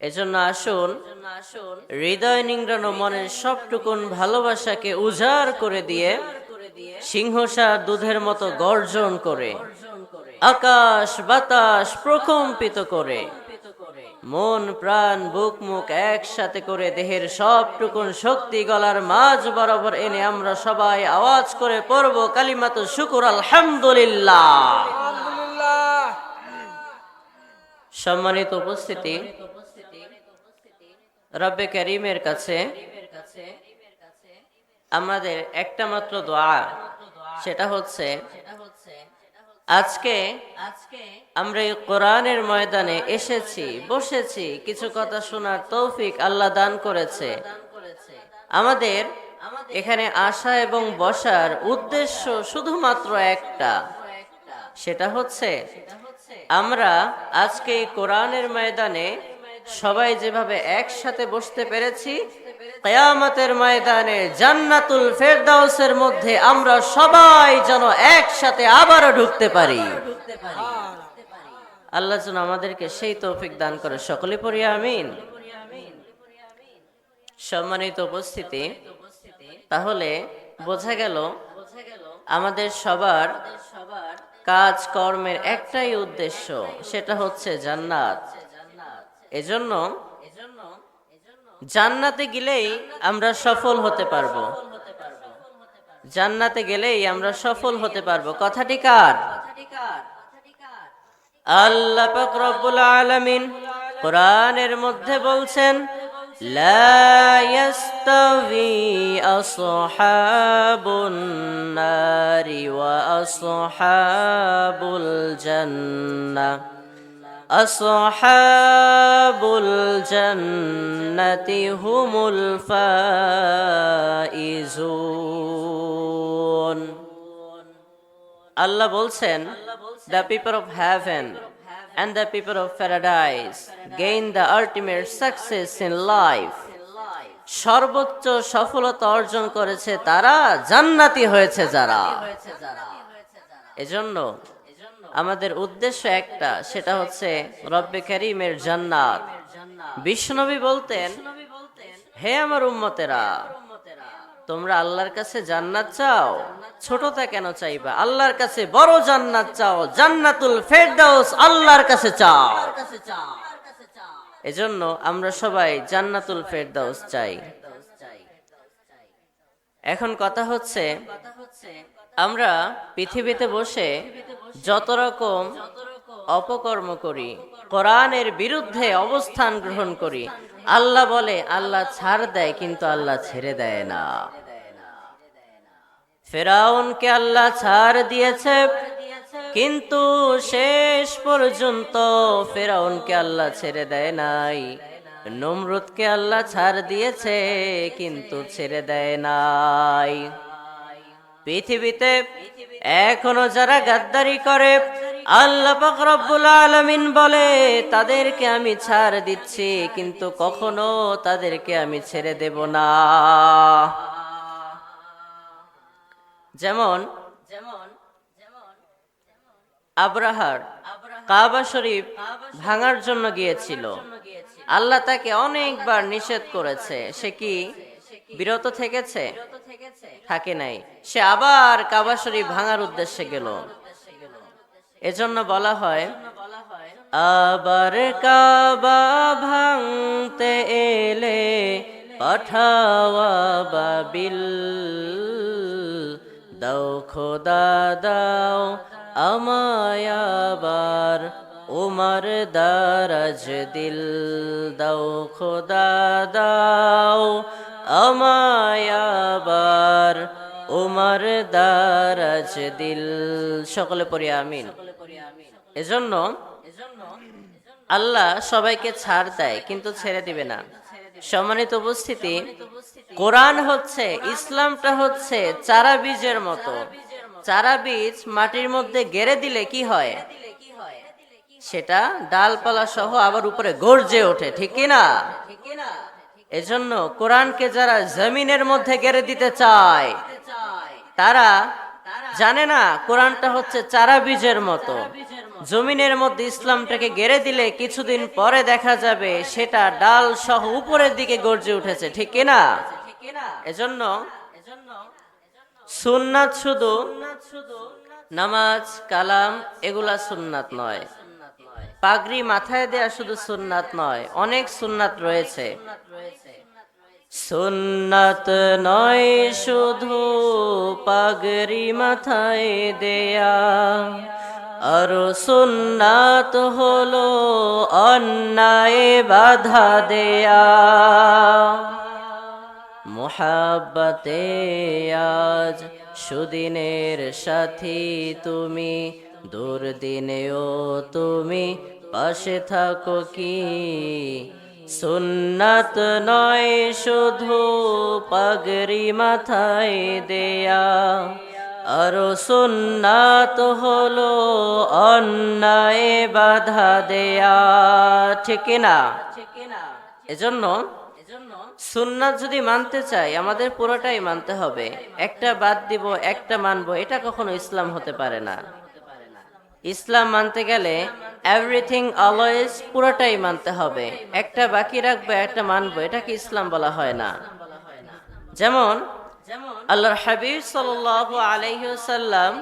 এজন্য আসুন হৃদয় নিংড়ানো মনের সবটুকুন ভালোবাসাকে উজাড় করে দিয়ে সিংহসার দুধের মতো গর্জন করে আকাশ বাতাস প্রকম্পিত করে মন প্রাণ বুক মুখ একসাথে করে দেহের সবটুকুন শক্তি গলার মাঝ বরাবর এনে আমরা সবাই আওয়াজ করে পড়ব কালিমাত শুকুর আলহামদুলিল্লাহ। সম্মানিত উপস্থিতি রব্বে করিমের কাছে আমাদের একটা মাত্র দোয়া। সেটা হচ্ছে, আজকে আমরা এই কোরআনের ময়দানে এসেছি, বসেছি, কিছু কথা শোনার তৌফিক আল্লাহ দান করেছে। আমাদের এখানে আসা এবং বসার উদ্দেশ্য শুধুমাত্র একটা। সেটা হচ্ছে, আমরা আজকে এই কোরআনের ময়দানে সবাই যেভাবে একসাথে বসতে পেরেছি, কেয়ামতের ময়দানে জান্নাতুল ফেরদাউসের মধ্যে আমরা সবাই যেন একসাথে আবারও ঢুকতে পারি। আল্লাহ যেন আমাদেরকে সেই তৌফিক দান করে। সকলে পড়ি আমিন। সম্মানিত উপস্থিতি, তাহলে বোঝা গেল আমাদের সবার কাজ কর্মের একটাই উদ্দেশ্য, সেটা হচ্ছে জান্নাত। এজন্য জান্নাতে গেলেই আমরা সফল হতে পারব। জান্নাতে গেলেই আমরা সফল হতে পারব। কথাটি কার? আল্লাহ পাক রব্বুল আলামিন কোরআনের মধ্যে বলছেন, লা ইয়াস্তাবি আসহাবুন নারি ওয়া أصحاب الجنة هم الفائزون আল্লাহ বলছেন the people of heaven and the people of paradise gain the ultimate success in life সর্বোচ্চ সফলতা অর্জন করেছে তারা জান্নাতি হয়েছে যারা এজন্য আমাদের উদ্দেশ্য একটা, সেটা হচ্ছে রব্বে করিমের জান্নাত। বিষ্ণবী বলতেন, হে আমার উম্মতেরা, তোমরা আল্লাহর কাছে জান্নাত চাও? ছোটটা কেন চাইবা? আল্লাহর কাছে বড় জান্নাত চাও, জান্নাতুল ফেরদাউস আল্লাহর কাছে চাও। এজন্য আমরা সবাই জান্নাতুল ফেরদাউস চাই। এখন কথা হচ্ছে, আমরা পৃথিবীতে বসে যত রকম অপকর্ম করি, কোরআনের বিরুদ্ধে অবস্থান গ্রহণ করি, আল্লাহ বলে, আল্লাহ ছাড় দেয়, কিন্তু আল্লাহ ছেড়ে দেয় না। ফেরাউনকে আল্লাহ ছাড় দিয়েছে, কিন্তু শেষ পর্যন্ত ফেরাউনকে আল্লাহ ছেড়ে দেয় নাই। নমরুদকে আল্লাহ ছাড় দিয়েছে, কিন্তু ছেড়ে দেয় নাই। পৃথিবীতে এখনও যারা গাদ্দারি করে, আল্লাহ রব্বুল আলামিন বলে, তাদেরকে আমি ছাড় দিচ্ছি, কিন্তু কখনো তাদেরকে আমি ছেড়ে দেব না। যেমন যেমন আব্রাহার কাবা শরীফ ভাঙার জন্য গিয়েছিল। আল্লাহ তাকে অনেকবার নিষেধ করেছে। সে কি বিরত থেকেছে? থাকে নাই। সে আবার কাবা শরীফ ভাঙার উদ্দেশ্যে গেল। এজন্য বলা হয়, আবার কাবা ভাঙতে এলে পাঠাওয়া বাবিল। দাও খোদা, দাও আমায় আবার উমার দারাজ দিল। দাও খোদা, দাও আমায় আবার উমার দারাজ দিল। সকলে পড়ি আমিন। এজন্য আল্লাহ সবাইকে ছাড় দেয়, কিন্তু ছেড়ে দিবে না। সম্মানিত উপস্থিতি, কোরআন হচ্ছে, ইসলামটা হচ্ছে চারা বীজের মতো। চারা বীজ মাটির মধ্যে গেড়ে দিলে কি হয়? সেটা ডালপালা সহ আবার উপরে গর্জে ওঠে, ঠিক কি না এজন্য কোরআনকে যারা জমিনের মধ্যে গেড়ে দিতে চায়, তারা জানে না কোরআনটা হচ্ছে চারা বীজের মতো। জমিনের মধ্যে ইসলামটাকে গেড়ে দিলে কিছুদিন পরে দেখা যাবে সেটা ডাল সহ উপরের দিকে গর্জে উঠেছে, ঠিক কিনা এজন্য সুন্নাত শুধু নামাজ, কালাম, এগুলা সুন্নাত নয়। পাগড়ি মাথায় দেয়া শুধু সুন্নাত নয়, অনেক সুন্নাত রয়েছে। সুন্নাত নয়, শুধু পাগড়ি মাথায় দেয়া। আর সুন্নাত হলো অন্যায় বাধা দেয়া। মোহাব্বতে আজ সুদিনের সাথী তুমি, দুর্দিনেও তুমি পাশে থাকো কি? সুন্নাত নয়, শুধু পাগড়ি মাথায় দেয়া। আরও সুন্নাত হলো অন্যায় বাধা দেয়া। ঠিক না? এজন্য সুন্নাত যদি মানতে চাই, আমাদের পুরোটাই মানতে হবে। একটা বাদ দিব, একটা মানবো, এটা কখনো ইসলাম হতে পারে না। ইসলাম মানতে গেলে এভরিথিং অলওয়েজ পুরোটাই মানতে হবে। একটা বাকি রাখব, একটা মানবো, এটাকে ইসলাম বলা হয় না। যেমন, আল্লাহর হাবিব সাল্লাল্লাহু আলাইহি ওয়াসাল্লাম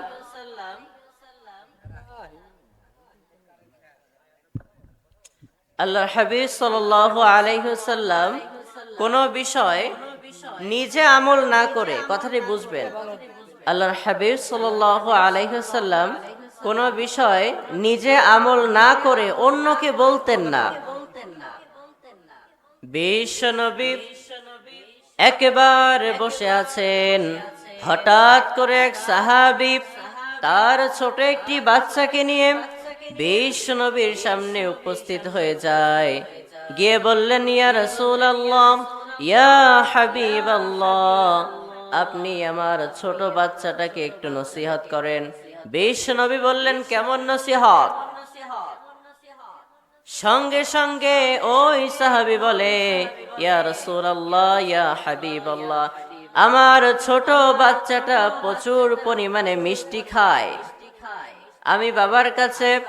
আল্লাহর হাবিব আলাইহি ওয়াসাল্লাম কোন বিষয় নিজে আমল না করে, কথাটি বুঝবেন। আল্লাহর হাবিব আলাইহি ওয়াসাল্লাম কোন বিষয় নিজে আমল না করে অন্যকে বলতেন না। বিশ্বনবী একেবারে বসে আছেন। হঠাৎ করে এক সাহাবি তার ছোট একটি বাচ্চাকে নিয়ে বিশ্বনবীর সামনে উপস্থিত হয়ে যায়। গিয়ে বললেন, ইয়া রসুল আল্লাহ ইয়া হাবিব আল্লাহ আপনি আমার ছোট বাচ্চাটাকে একটু নসিহত করেন। বিশ্বনবী বললেন, কেমন নসিহত? সঙ্গে সঙ্গে ওই সাহাবি বলে, ইয়া রাসূলুল্লাহ, ইয়া হাবিবাল্লাহ, আমার ছোট বাচ্চাটা প্রচুর পরিমাণে মিষ্টি খায়। আমি বাবার কাছে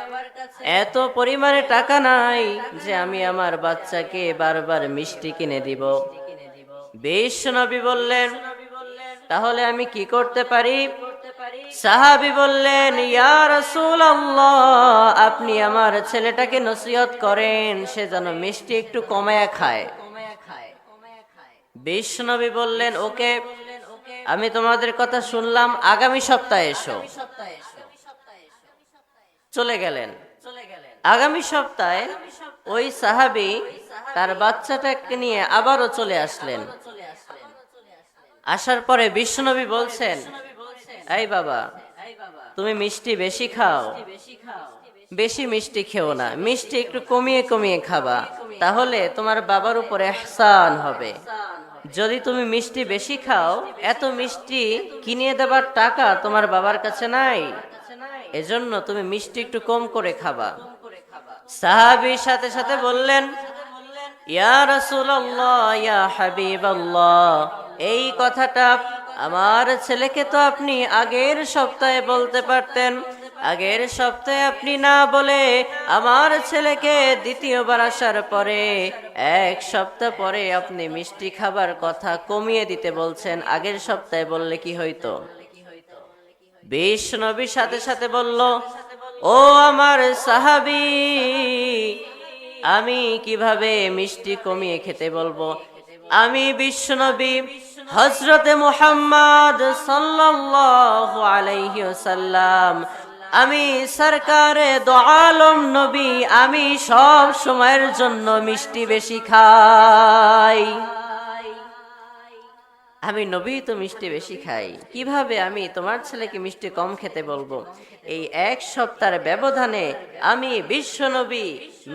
এত পরিমাণে টাকা নাই যে আমি আমার বাচ্চাকে বারবার মিষ্টি কিনে দিব। বিশ্বনবী বললেন, তাহলে আমি কি করতে পারি? সাহাবি বললেন, ইয়া রাসূলুল্লাহ, আপনি আমার ছেলেটাকে নসিহত করেন, সে যেন মিষ্টি একটু কমায়া খায়। বিশ্বনবী বললেন, ওকে, আমি তোমাদের কথা শুনলাম, আগামী সপ্তাহে এসো। চলে গেলেন। আগামী সপ্তাহে ওই সাহাবি তার বাচ্চাটাকে নিয়ে আবারও চলে আসলেন। আসার পরে বিশ্বনবী বলছেন এই বাবা, তুমি মিষ্টি বেশি খাও। বেশি মিষ্টি খেও না। মিষ্টি একটু কমিয়ে কমিয়ে খাবা। তাহলে তোমার বাবার উপরে এহসান হবে। যদি তুমি মিষ্টি বেশি খাও, এত মিষ্টি কিনে দেবার টাকা তোমার বাবার কাছে নাই। এজন্য তুমি মিষ্টি একটু কম করে খাবা। সাহাবির সাথে সাথে বললেন, ইয়া রাসূলুল্লাহ, ইয়া হাবিবাল্লাহ, এই কথাটা আমার ছেলেকে তো আপনি আগের সপ্তাহে বলতে পারতেন। আগের সপ্তাহে আপনি না বলে আমার ছেলেকে দ্বিতীয়বার আসার পরে এক সপ্তাহ পরে আপনি মিষ্টি খাবার কথা কমিয়ে দিতে বলছেন। আগের সপ্তাহে বললে কি হইতো? বিশ নবীর সাথে সাথে বলল, ও আমার সাহাবি, আমি কীভাবে মিষ্টি কমিয়ে খেতে বলব? আমি বিশ্বনবী হজরতে মোহাম্মদ সাল্লাল্লাহু আলাইহি ওয়াসাল্লাম। আমি সরকারে দো আলম নবী, আমি সব সময়ের জন্য মিষ্টি বেশি খাই। আমি নবী তো মিষ্টি বেশি খাই। কীভাবে আমি তোমার ছেলেকে মিষ্টি কম খেতে বলব? এই এক সপ্তাহের ব্যবধানে আমি বিশ্ব নবী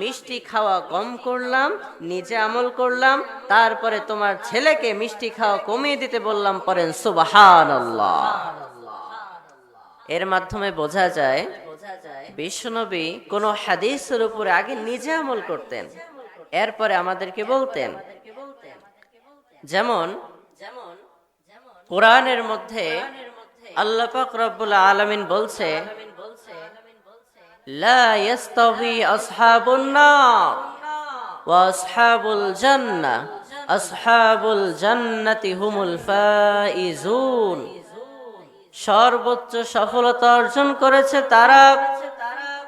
মিষ্টি খাওয়া কম করলাম, নিজে আমল করলাম, তারপরে তোমার ছেলেকে মিষ্টি খাওয়া কমিয়ে দিতে বললাম পরেন সুবাহান এর মাধ্যমে বোঝা যায় বিশ্বনবী কোন হাদিসের উপরে আগে নিজে আমল করতেন। এরপরে আমাদেরকে বলতেন, যেমন কোরআনের মধ্যে আল্লাহ পাক রব্বুল আলামিন বলছে লা ইয়াস্তাবি আসহাবুন নার ওয়া আসহাবুল জান্নাহ আসহাবুল জান্নাতি হুমুল ফাইজুন। সর্বোচ্চ সফলতা অর্জন করেছে তারা।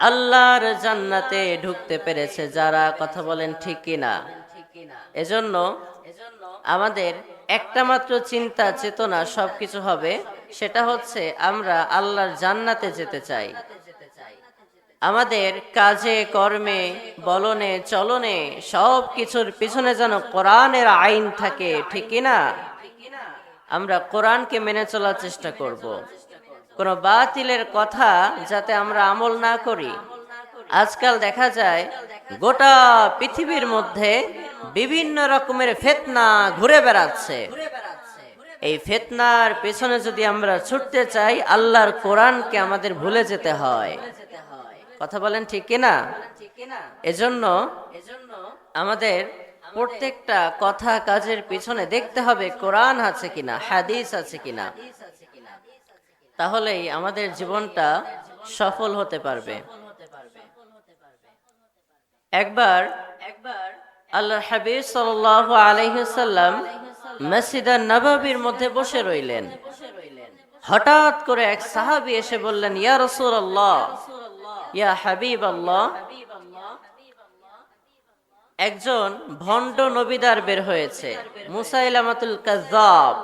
আল্লাহর জান্নাতে ঢুকতে পেরেছে যারা। কথা বলেন ঠিক কিনা? এজন্য আমাদের একটা মাত্র চিন্তা, চেতনা সবকিছু হবে, সেটা হচ্ছে আমরা আল্লাহর জান্নাতে যেতে চাই। আমাদের কাজে, কর্মে, বলনে, চলনে সব কিছুর পিছনে যেন কোরআনের আইন থাকে, ঠিক না? আমরা কোরআনকে মেনে চলার চেষ্টা করব। কোন বাতিলের কথা যাতে আমরা আমল না করি। আজকাল দেখা যায় গোটা পৃথিবীর মধ্যে বিভিন্ন রকমের ফেতনা ঘুরে বেড়াচ্ছে। এই ফেতনার পেছনে যদি আমরা ছুটতে চাই, আল্লাহর কোরআনকে আমাদের ভুলে যেতে হয়। কথা বলেন ঠিক কিনা এজন্য আমাদের প্রত্যেকটা কথা কাজের পিছনে দেখতে হবে কোরআন আছে কিনা, হাদিস আছে কিনা। তাহলেই আমাদের জীবনটা সফল হতে পারবে। একবার একবার আল্লাহ হাবিব সাল্লাল্লাহু আলাইহি সাল্লাম মসজিদান নবাবির মধ্যে বসে রইলেন। হঠাৎ করে এক সাহাবী এসে বললেন, ইয়া রাসূলুল্লাহ, ইয়া হাবিব আল্লাহ একজন ভণ্ড নবীদার বের হয়েছে, মুসাইলামাতুল কাজ্জাব।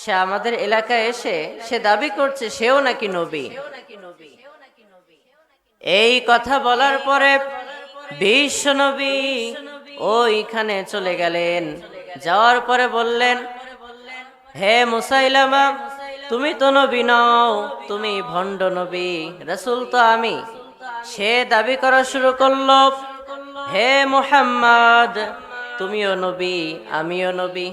সে আমাদের এলাকায় এসে, সে দাবি করছে, সেও নাকি নবী? এই কথা বলার পরে, বিশ্ব নবী। ওইখানে চলে গেলেন। যাওয়ার পরে বললেন, হে মুসাইলামা, তুমি তো নবী নও, তুমি ভণ্ড নবী, রসুল তো আমি। সে দাবি করা শুরু করল, হে মুহাম্মদ, তুমিও নবী, আমিও নবী।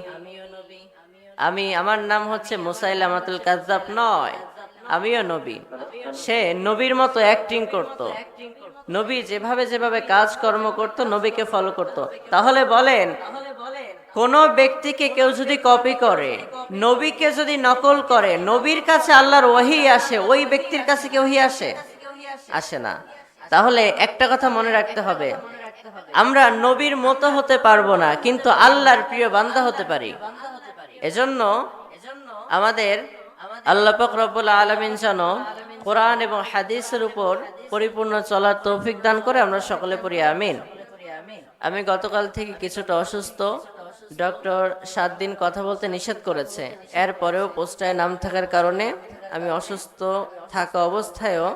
আমি, আমার নাম হচ্ছে মুসাইলামাতুল কাজ্জাব নয়। আমিও নবী। সে নবীর মতো অ্যাক্টিং করত। নবী যেভাবে যেভাবে কাজকর্ম করত, নবীকে ফলো করত। তাহলে বলেন, কোন ব্যক্তিকে কেউ যদি কপি করে, নবীকে যদি নকল করে, নবীর কাছে আল্লাহর ওহি আসে, ওই ব্যক্তির কাছে কি ওহি আসে? আসে না। তাহলে একটা কথা মনে রাখতে হবে, আমরা নবীর মতো হতে পারব না, কিন্তু আল্লাহর প্রিয় বান্দা হতে পারি। এজন্য আমাদের আল্লাহ রব্বুল আলমিন যেন কোরআন এবং হাদিসের উপর পরিপূর্ণ চলার তৌফিক দান করে আমরা সকলে পড়ি, আমিন। আমি গতকাল থেকে কিছুটা অসুস্থ। ডক্টর সাত দিন কথা বলতে নিষেধ করেছে। এরপরেও পোস্টায় নাম থাকার কারণে আমি অসুস্থ থাকা অবস্থায়ও